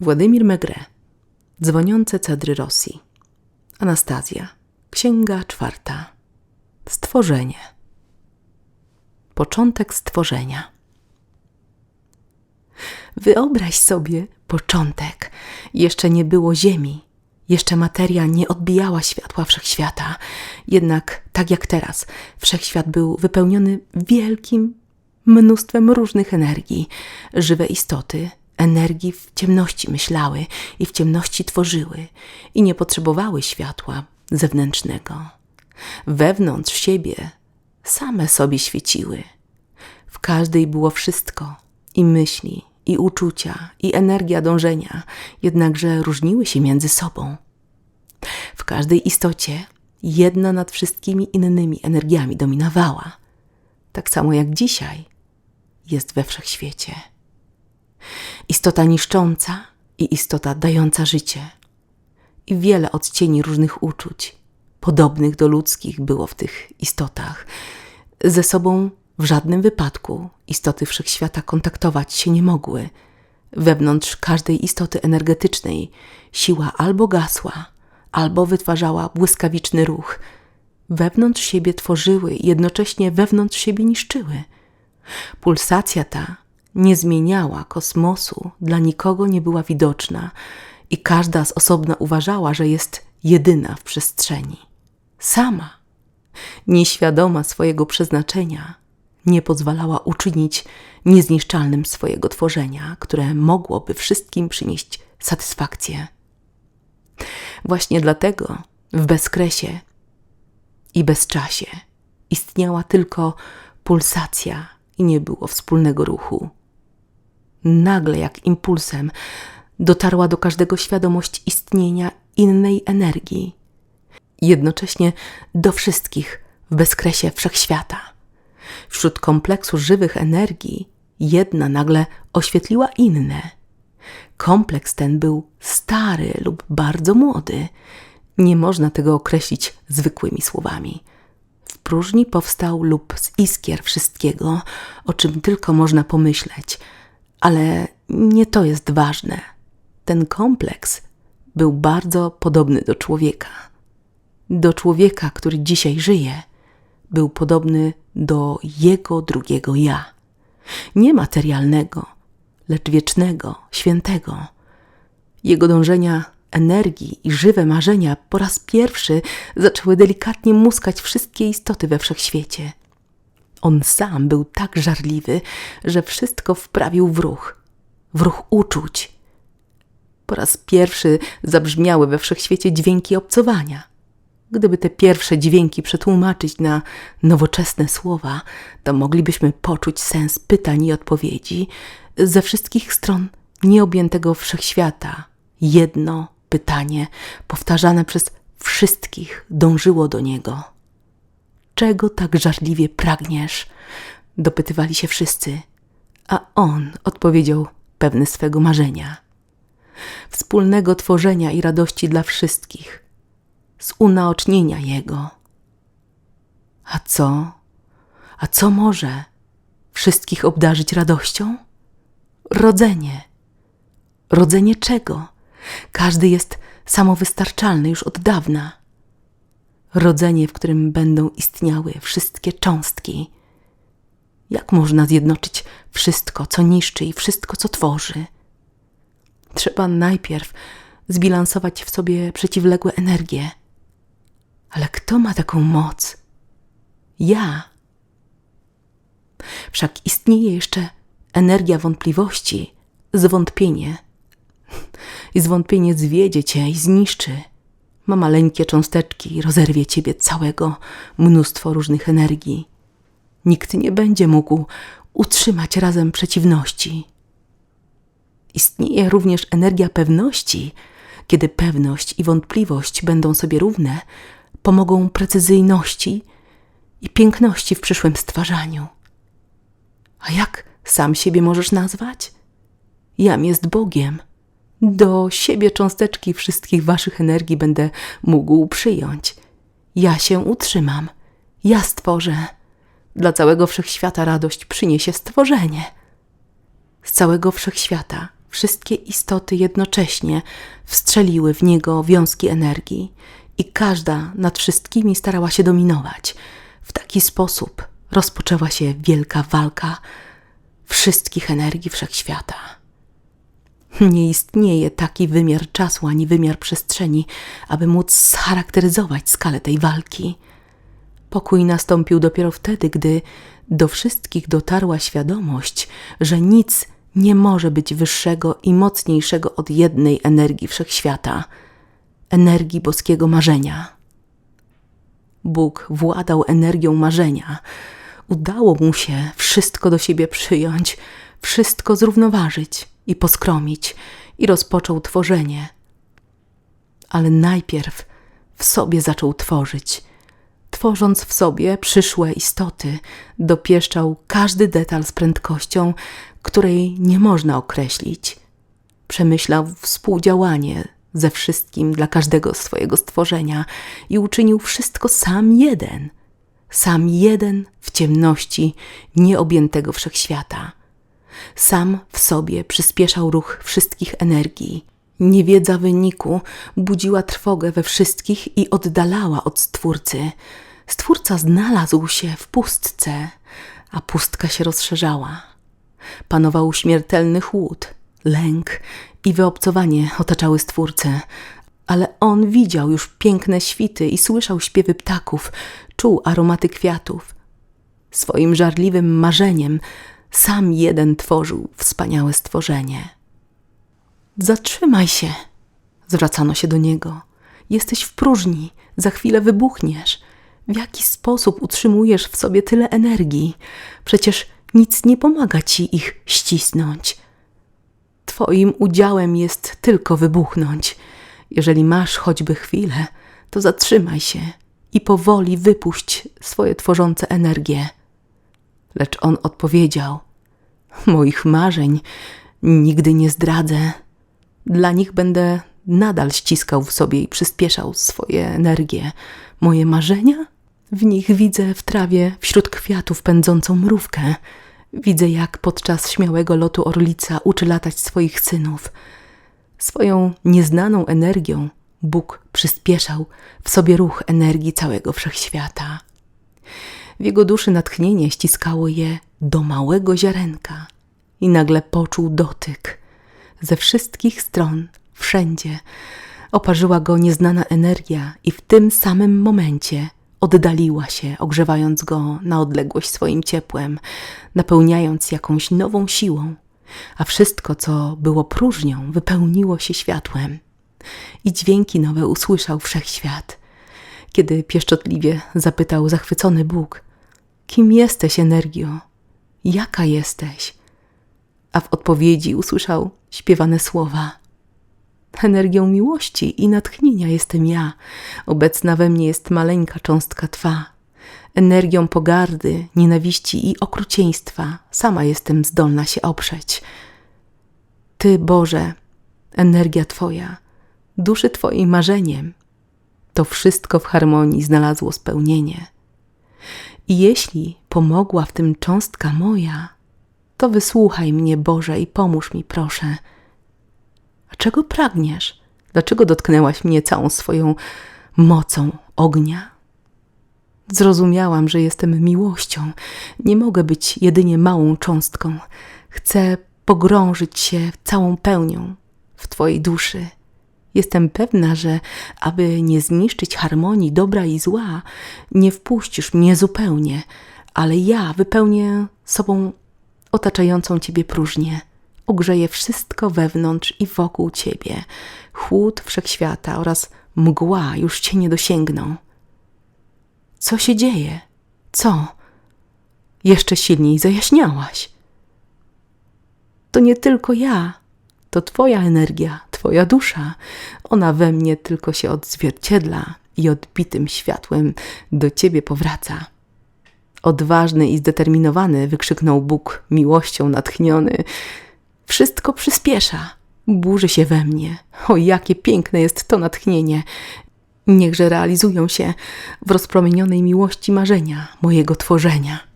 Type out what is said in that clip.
Władimir Megre. Dzwoniące cedry Rosji. Anastazja. Księga czwarta. Stworzenie. Początek stworzenia. Wyobraź sobie początek. Jeszcze nie było ziemi. Jeszcze materia nie odbijała światła wszechświata. Jednak, tak jak teraz, wszechświat był wypełniony wielkim mnóstwem różnych energii. Żywe istoty, energii w ciemności myślały i w ciemności tworzyły i nie potrzebowały światła zewnętrznego. Wewnątrz siebie same sobie świeciły. W każdej było wszystko i myśli, i uczucia, i energia dążenia, jednakże różniły się między sobą. W każdej istocie jedna nad wszystkimi innymi energiami dominowała, tak samo jak dzisiaj jest we wszechświecie. Istota niszcząca i istota dająca życie. I wiele odcieni różnych uczuć, podobnych do ludzkich, było w tych istotach. Ze sobą w żadnym wypadku istoty wszechświata kontaktować się nie mogły. Wewnątrz każdej istoty energetycznej siła albo gasła, albo wytwarzała błyskawiczny ruch. Wewnątrz siebie tworzyły i jednocześnie wewnątrz siebie niszczyły. Pulsacja ta nie zmieniała kosmosu, dla nikogo nie była widoczna i każda z osobna uważała, że jest jedyna w przestrzeni. Sama, nieświadoma swojego przeznaczenia, nie pozwalała uczynić niezniszczalnym swojego tworzenia, które mogłoby wszystkim przynieść satysfakcję. Właśnie dlatego w bezkresie i bezczasie istniała tylko pulsacja i nie było wspólnego ruchu. Nagle, jak impulsem, dotarła do każdego świadomość istnienia innej energii, jednocześnie do wszystkich w bezkresie wszechświata. Wśród kompleksu żywych energii jedna nagle oświetliła inne. Kompleks ten był stary lub bardzo młody. Nie można tego określić zwykłymi słowami. W próżni powstał lub z iskier wszystkiego, o czym tylko można pomyśleć, ale nie to jest ważne. Ten kompleks był bardzo podobny do człowieka. Do człowieka, który dzisiaj żyje, był podobny do jego drugiego ja. Nie materialnego, lecz wiecznego, świętego. Jego dążenia energii i żywe marzenia po raz pierwszy zaczęły delikatnie muskać wszystkie istoty we wszechświecie. On sam był tak żarliwy, że wszystko wprawił w ruch, w ruch uczuć. Po raz pierwszy zabrzmiały we wszechświecie dźwięki obcowania. Gdyby te pierwsze dźwięki przetłumaczyć na nowoczesne słowa, to moglibyśmy poczuć sens pytań i odpowiedzi ze wszystkich stron nieobjętego wszechświata. Jedno pytanie, powtarzane przez wszystkich, dążyło do niego. Czego tak żarliwie pragniesz? Dopytywali się wszyscy, a on odpowiedział pewny swego marzenia. Wspólnego tworzenia i radości dla wszystkich, z unaocznienia Jego. A co? A co może wszystkich obdarzyć radością? Rodzenie. Rodzenie czego? Każdy jest samowystarczalny już od dawna. Rodzenie, w którym będą istniały wszystkie cząstki. Jak można zjednoczyć wszystko, co niszczy i wszystko, co tworzy? Trzeba najpierw zbilansować w sobie przeciwległe energie. Ale kto ma taką moc? Ja. Wszak istnieje jeszcze energia wątpliwości, zwątpienie. I zwątpienie zwiedzie cię i zniszczy. Ma maleńkie cząsteczki i rozerwie ciebie całego mnóstwo różnych energii. Nikt nie będzie mógł utrzymać razem przeciwności. Istnieje również energia pewności. Kiedy pewność i wątpliwość będą sobie równe, pomogą precyzyjności i piękności w przyszłym stwarzaniu. A jak sam siebie możesz nazwać? Jam jest Bogiem. Do siebie cząsteczki wszystkich waszych energii będę mógł przyjąć. Ja się utrzymam. Ja stworzę. Dla całego wszechświata radość przyniesie stworzenie. Z całego wszechświata wszystkie istoty jednocześnie wstrzeliły w niego wiązki energii i każda nad wszystkimi starała się dominować. W taki sposób rozpoczęła się wielka walka wszystkich energii wszechświata. Nie istnieje taki wymiar czasu ani wymiar przestrzeni, aby móc scharakteryzować skalę tej walki. Pokój nastąpił dopiero wtedy, gdy do wszystkich dotarła świadomość, że nic nie może być wyższego i mocniejszego od jednej energii wszechświata energii boskiego marzenia. Bóg władał energią marzenia. Udało mu się wszystko do siebie przyjąć, wszystko zrównoważyć i poskromić, i rozpoczął tworzenie. Ale najpierw w sobie zaczął tworzyć. Tworząc w sobie przyszłe istoty, dopieszczał każdy detal z prędkością, której nie można określić. Przemyślał współdziałanie ze wszystkim dla każdego swojego stworzenia i uczynił wszystko sam jeden, sam jeden w ciemności nieobjętego wszechświata. Sam w sobie przyspieszał ruch wszystkich energii. Niewiedza wyniku budziła trwogę we wszystkich i oddalała od Stwórcy. Stwórca znalazł się w pustce, a pustka się rozszerzała. Panował śmiertelny chłód, lęk i wyobcowanie otaczały Stwórcę, ale on widział już piękne świty i słyszał śpiewy ptaków, czuł aromaty kwiatów. Swoim żarliwym marzeniem sam jeden tworzył wspaniałe stworzenie. Zatrzymaj się, zwracano się do niego. Jesteś w próżni, za chwilę wybuchniesz. W jaki sposób utrzymujesz w sobie tyle energii? Przecież nic nie pomaga ci ich ścisnąć. Twoim udziałem jest tylko wybuchnąć. Jeżeli masz choćby chwilę, to zatrzymaj się i powoli wypuść swoje tworzące energie. Lecz on odpowiedział: Moich marzeń nigdy nie zdradzę. Dla nich będę nadal ściskał w sobie i przyspieszał swoje energie. Moje marzenia? W nich widzę w trawie wśród kwiatów pędzącą mrówkę. Widzę, jak podczas śmiałego lotu orlica uczy latać swoich synów. Swoją nieznaną energią Bóg przyspieszał w sobie ruch energii całego wszechświata. W jego duszy natchnienie ściskało je do małego ziarenka i nagle poczuł dotyk. Ze wszystkich stron, wszędzie, oparzyła go nieznana energia i w tym samym momencie oddaliła się, ogrzewając go na odległość swoim ciepłem, napełniając jakąś nową siłą, a wszystko, co było próżnią, wypełniło się światłem. I dźwięki nowe usłyszał wszechświat. Kiedy pieszczotliwie zapytał zachwycony Bóg, kim jesteś, energio? Jaka jesteś? A w odpowiedzi usłyszał śpiewane słowa – Energią miłości i natchnienia jestem ja. Obecna we mnie jest maleńka cząstka Twa. Energią pogardy, nienawiści i okrucieństwa sama jestem zdolna się oprzeć. Ty, Boże, energia Twoja, duszy Twojej marzeniem, to wszystko w harmonii znalazło spełnienie. I jeśli pomogła w tym cząstka moja, to wysłuchaj mnie, Boże, i pomóż mi, proszę. A czego pragniesz? Dlaczego dotknęłaś mnie całą swoją mocą ognia? Zrozumiałam, że jestem miłością. Nie mogę być jedynie małą cząstką. Chcę pogrążyć się całą pełnią w Twojej duszy. Jestem pewna, że aby nie zniszczyć harmonii dobra i zła, nie wpuścisz mnie zupełnie, ale ja wypełnię sobą otaczającą Ciebie próżnię ogrzeje wszystko wewnątrz i wokół ciebie. Chłód wszechświata oraz mgła już cię nie dosięgną. Co się dzieje? Co? Jeszcze silniej zajaśniałaś. To nie tylko ja, to Twoja energia, Twoja dusza. Ona we mnie tylko się odzwierciedla i odbitym światłem do Ciebie powraca. Odważny i zdeterminowany wykrzyknął Bóg, miłością natchniony. Wszystko przyspiesza, burzy się we mnie. O, jakie piękne jest to natchnienie! Niechże realizują się w rozpromienionej miłości marzenia mojego tworzenia.